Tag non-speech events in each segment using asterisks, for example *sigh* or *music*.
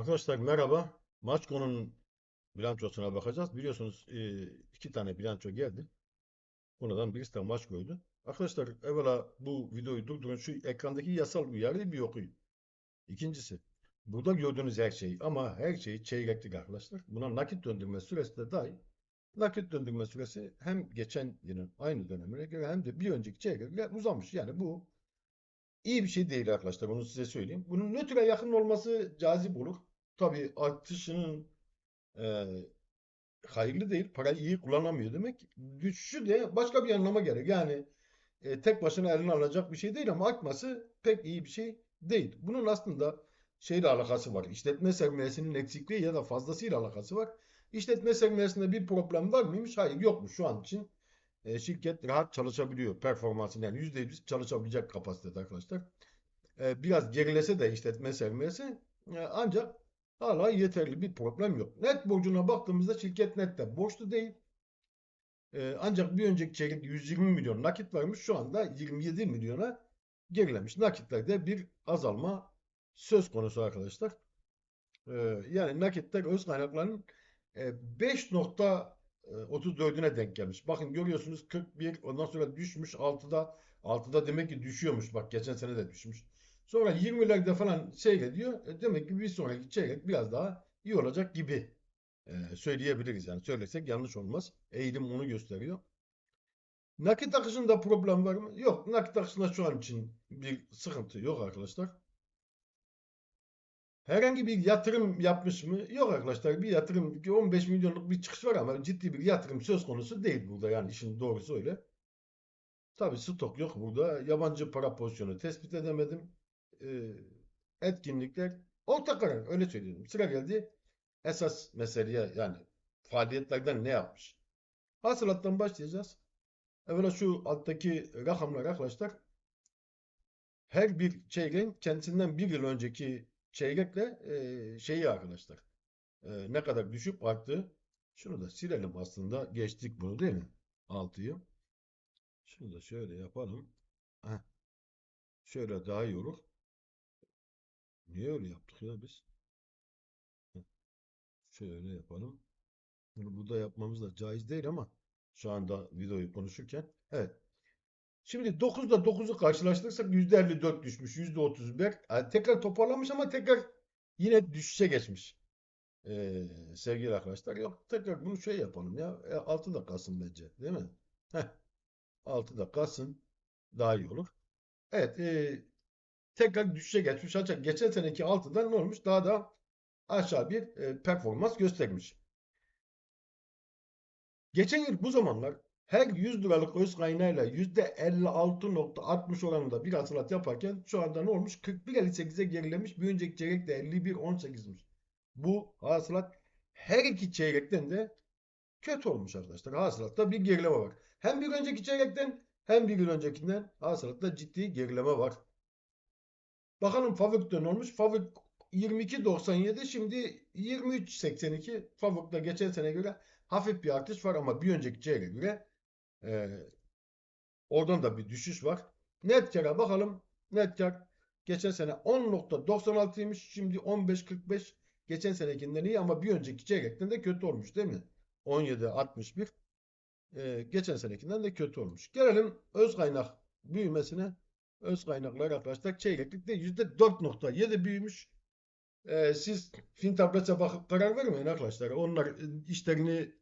Arkadaşlar merhaba. Maçko'nun bilançosuna bakacağız. Biliyorsunuz e, iki tane bilanço geldi. Bunlardan birisi de Maçko'ydu. Arkadaşlar evvela bu videoyu durdurun. Şu ekrandaki yasal uyarıyı bir okuyun. İkincisi burada gördüğünüz her şey ama her şey çeyreklik arkadaşlar. Buna nakit döndürme süresi de dahil. Nakit döndürme süresi hem geçen yılın aynı dönemine göre hem de bir önceki çeyrekle uzamış. Yani bu iyi bir şey değil arkadaşlar. Onu size söyleyeyim. Bunun nötre yakın olması cazip olur. Tabii artışının e, hayırlı değil. Parayı iyi kullanamıyor demek. Düşüşü de başka bir anlama gelir. Yani e, tek başına eline alacak bir şey değil ama artması pek iyi bir şey değil. Bunun aslında şeyle alakası var. İşletme sermayesinin eksikliği ya da fazlasıyla alakası var. İşletme sermayesinde bir problem var mıymış? Hayır yokmuş şu an için. E, şirket rahat çalışabiliyor. Performansını yani %100 çalışabilecek kapasitede arkadaşlar. E, biraz gerilese de işletme sermayesi e, ancak hala yeterli bir problem yok. Net borcuna baktığımızda şirket nette borçlu değil. E, ancak bir önceki çeyrek 120 milyon nakit varmış. Şu anda 27 milyona gerilemiş. Nakitlerde bir azalma söz konusu arkadaşlar. E, yani nakitler öz kaynaklarının e, 5.34'üne denk gelmiş. Bakın görüyorsunuz 41 ondan sonra düşmüş 6'da 6'da demek ki düşüyormuş. Bak geçen sene de düşmüş. Sonra 20'lerde falan seyrediyor. E, demek ki bir sonraki çeyrek biraz daha iyi olacak gibi e, söyleyebiliriz. Yani söylesek yanlış olmaz. Eğilim onu gösteriyor. Nakit akışında problem var mı? Yok. Nakit akışında şu an için bir sıkıntı yok arkadaşlar. Herhangi bir yatırım yapmış mı? Yok arkadaşlar. Bir yatırım 15 milyonluk bir çıkış var ama ciddi bir yatırım söz konusu değil burada. Yani işin doğrusu öyle. Tabii stok yok burada. Yabancı para pozisyonu tespit edemedim. Ee, etkinlikler orta karar öyle söyleyeyim. Sıra geldi esas meseleye yani faaliyetlerden ne yapmış? Hasılattan başlayacağız. Evvela şu alttaki rakamlar arkadaşlar her bir çeyreğin kendisinden bir yıl önceki çeyrekle e, şeyi arkadaşlar e, ne kadar düşüp arttı. Şunu da silelim aslında. Geçtik bunu değil mi? 6'yı. Şunu da şöyle yapalım. Heh. Şöyle daha iyi olur. Niye öyle yaptık ya biz? Şöyle yapalım. Bunu burada yapmamız da caiz değil ama şu anda videoyu konuşurken. Evet. Şimdi 9'da 9'u karşılaştırırsak %54 düşmüş. %31. Yani tekrar toparlamış ama tekrar yine düşüşe geçmiş. Ee, sevgili arkadaşlar. Yok tekrar bunu şey yapalım ya. E, 6 da kalsın bence. Değil mi? Heh. 6 da kalsın. Daha iyi olur. Evet. E, tekrar düşüşe geçmiş. Ancak geçen seneki 6'dan ne olmuş? Daha da aşağı bir e, performans göstermiş. Geçen yıl bu zamanlar her 100 liralık öz kaynağıyla %56.60 oranında bir hasılat yaparken şu anda ne olmuş? 41.58'e gerilemiş. Bir önceki çeyrek de 51.18'miş. Bu hasılat her iki çeyrekten de kötü olmuş arkadaşlar. Hasılatta bir gerileme var. Hem bir önceki çeyrekten hem bir yıl öncekinden hasılatta ciddi gerileme var. Bakalım Favuk'ta ne olmuş? Favuk 22.97 şimdi 23.82. Favuk'ta geçen sene göre hafif bir artış var ama bir önceki çeyreğe göre e, oradan da bir düşüş var. Net kara bakalım. Net kar geçen sene 10.96'ymış. Şimdi 15.45. Geçen senekinden iyi ama bir önceki çeyrekten de kötü olmuş değil mi? 17.61. E, geçen senekinden de kötü olmuş. Gelelim öz kaynak büyümesine. Öz kaynaklar arkadaşlar çeyreklikte %4.7 büyümüş. E, siz fin tablet'e bakıp karar vermeyin arkadaşlar. Onlar e, işlerini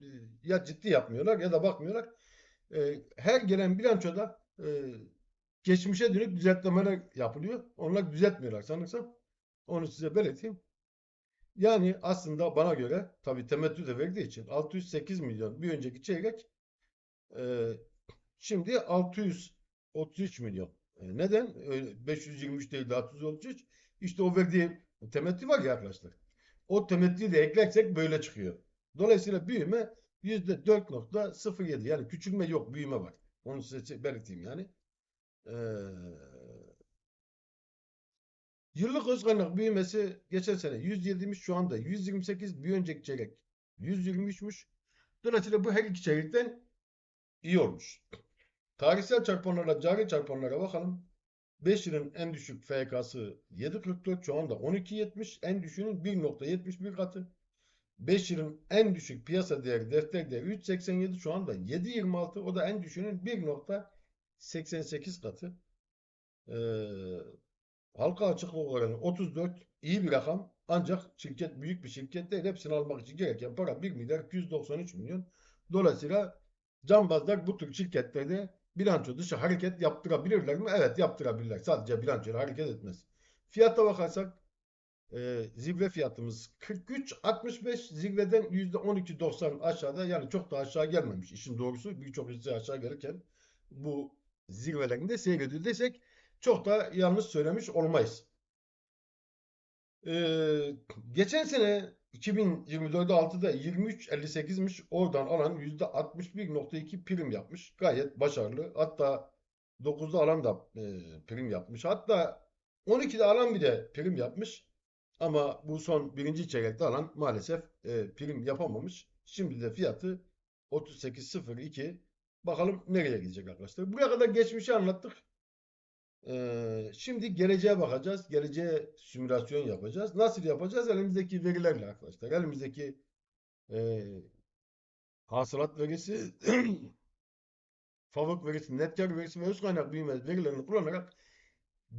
e, ya ciddi yapmıyorlar ya da bakmıyorlar. E, her gelen bilançoda e, geçmişe dönük düzeltmeler yapılıyor. Onlar düzeltmiyorlar sanırsam. Onu size belirteyim. Yani aslında bana göre tabi temettü de verdiği için 608 milyon bir önceki çeyrek e, şimdi 633 milyon. E, neden? E, 523 değil de 633. İşte o verdiği temettü var ya arkadaşlar. O temettüyü de eklersek böyle çıkıyor. Dolayısıyla büyüme %4.07 yani küçülme yok büyüme var. Onu size belirteyim yani. Ee, yıllık öz büyümesi geçen sene 107'miş şu anda 128 bir önceki çeyrek 123'müş. Dolayısıyla bu her iki çeyrekten iyi olmuş. Tarihsel çarpanlara, cari çarpanlara bakalım. 5 yılın en düşük FK'sı 7.44 şu anda 12.70 en düşüğünün 1.71 katı. 5 yılın en düşük piyasa değeri defter değeri 3.87 şu anda 7.26 o da en düşüğünün 1.88 katı. Ee, halka açıklık oranı 34 iyi bir rakam ancak şirket büyük bir şirket değil hepsini almak için gereken para 1 milyar 293 milyon. Dolayısıyla cambazlar bu tür şirketlerde bilanço dışı hareket yaptırabilirler mi? Evet yaptırabilirler. Sadece bilançoyla hareket etmez. Fiyata bakarsak e, zirve fiyatımız 43.65 zirveden %12.90 aşağıda yani çok da aşağı gelmemiş. İşin doğrusu birçok hisse aşağı gelirken bu zirvelerinde seyrediyor desek çok da yanlış söylemiş olmayız. Ee, geçen sene 2024'de 6'da 23.58'miş. Oradan alan %61.2 prim yapmış. Gayet başarılı. Hatta 9'da alan da e, prim yapmış. Hatta 12'de alan bile prim yapmış. Ama bu son birinci çeyrekte alan maalesef e, prim yapamamış. Şimdi de fiyatı 38.02. Bakalım nereye gidecek arkadaşlar. Buraya kadar geçmişi anlattık. Ee, şimdi geleceğe bakacağız. Geleceğe simülasyon yapacağız. Nasıl yapacağız? Elimizdeki verilerle arkadaşlar. Elimizdeki e, hasılat verisi, *clears throat* FAVÖK verisi, net kar verisi ve öz kaynak büyüme verilerini kullanarak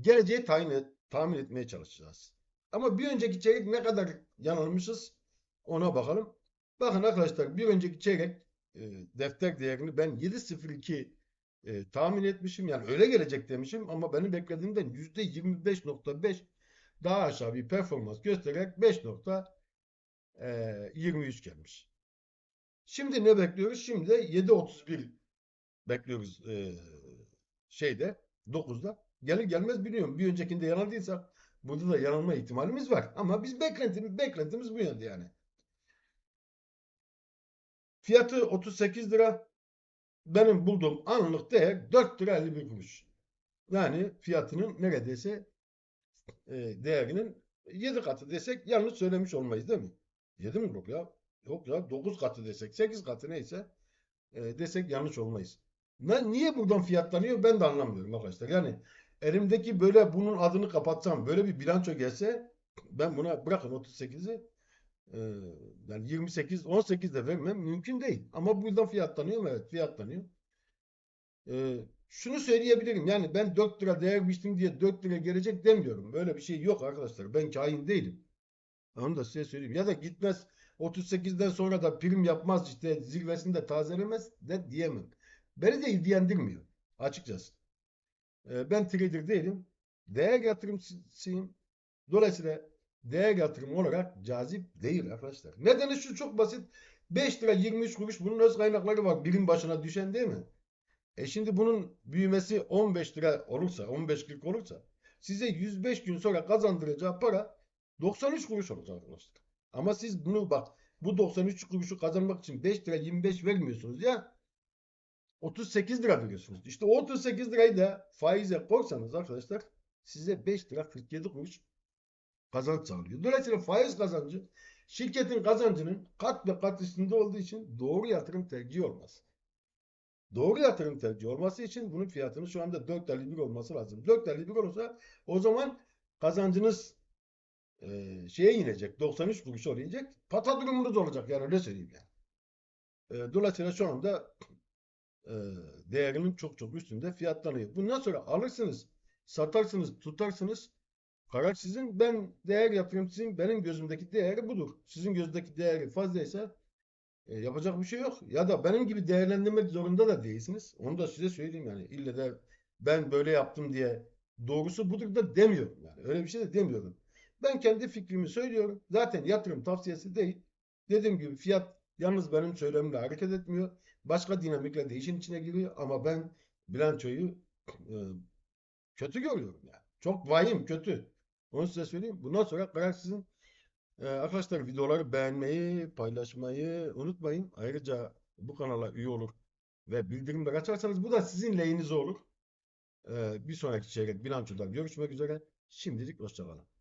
geleceği tayin et, tahmin etmeye çalışacağız. Ama bir önceki çeyrek ne kadar yanılmışız ona bakalım. Bakın arkadaşlar bir önceki çeyrek e, defter değerini ben 7.02 e, tahmin etmişim. Yani öyle gelecek demişim ama benim beklediğimden %25.5 daha aşağı bir performans göstererek 5.23 gelmiş. Şimdi ne bekliyoruz? Şimdi de 7.31 bekliyoruz e, şeyde 9'da. Gelir gelmez biliyorum. Bir öncekinde yanıldıysak burada da yanılma ihtimalimiz var. Ama biz beklentimiz, beklentimiz bu yönde yani. Fiyatı 38 lira benim bulduğum anlık değer 4 lira 51 kuruş. Yani fiyatının neredeyse e, değerinin 7 katı desek yanlış söylemiş olmayız değil mi? 7 mi yok ya? Yok ya 9 katı desek 8 katı neyse e, desek yanlış olmayız. Ne, niye buradan fiyatlanıyor ben de anlamıyorum arkadaşlar. Yani elimdeki böyle bunun adını kapatsam böyle bir bilanço gelse ben buna bırakın 38'i e, yani 28 18 de vermem mümkün değil. Ama buradan fiyatlanıyor mu? Evet fiyatlanıyor. E, şunu söyleyebilirim. Yani ben 4 lira değer biçtim diye 4 lira gelecek demiyorum. Böyle bir şey yok arkadaşlar. Ben kain değilim. Onu da size söyleyeyim. Ya da gitmez 38'den sonra da prim yapmaz işte zirvesinde tazelemez de diyemem. Beni de ilgilendirmiyor açıkçası. E, ben trader değilim. Değer yatırımcısıyım. Dolayısıyla değer yatırım olarak cazip değil arkadaşlar. Nedeni şu çok basit. 5 lira 23 kuruş bunun öz kaynakları var. Birim başına düşen değil mi? E şimdi bunun büyümesi 15 lira olursa, 15-40 olursa size 105 gün sonra kazandıracağı para 93 kuruş olacak arkadaşlar. Ama siz bunu bak bu 93 kuruşu kazanmak için 5 lira 25 vermiyorsunuz ya 38 lira veriyorsunuz. İşte o 38 lirayı da faize korsanız arkadaşlar size 5 lira 47 kuruş kazanç sağlıyor. Dolayısıyla faiz kazancı şirketin kazancının kat ve kat üstünde olduğu için doğru yatırım tercihi olmaz. Doğru yatırım tercihi olması için bunun fiyatının şu anda 4.51 olması lazım. 4.51 olursa o zaman kazancınız e, şeye inecek. 93 kuruş olacak. Pata durumunuz olacak yani öyle söyleyeyim yani. E, dolayısıyla şu anda e, değerinin çok çok üstünde fiyatlanıyor. Bundan sonra alırsınız, satarsınız, tutarsınız. Karar sizin. Ben değer yatırımcısıyım. Benim gözümdeki değeri budur. Sizin gözündeki değeri fazlaysa e, yapacak bir şey yok. Ya da benim gibi değerlendirmek zorunda da değilsiniz. Onu da size söyleyeyim yani. İlle de ben böyle yaptım diye doğrusu budur da demiyorum. Yani öyle bir şey de demiyorum. Ben kendi fikrimi söylüyorum. Zaten yatırım tavsiyesi değil. Dediğim gibi fiyat yalnız benim söylemimle hareket etmiyor. Başka dinamikle de işin içine giriyor. Ama ben bilançoyu e, kötü görüyorum yani. Çok vahim, kötü. Onu size söyleyeyim. Bundan sonra karar sizin. Ee, arkadaşlar videoları beğenmeyi, paylaşmayı unutmayın. Ayrıca bu kanala üye olur ve bildirimleri açarsanız bu da sizin lehinize olur. Ee, bir sonraki çeyrek bilançoda görüşmek üzere. Şimdilik hoşçakalın.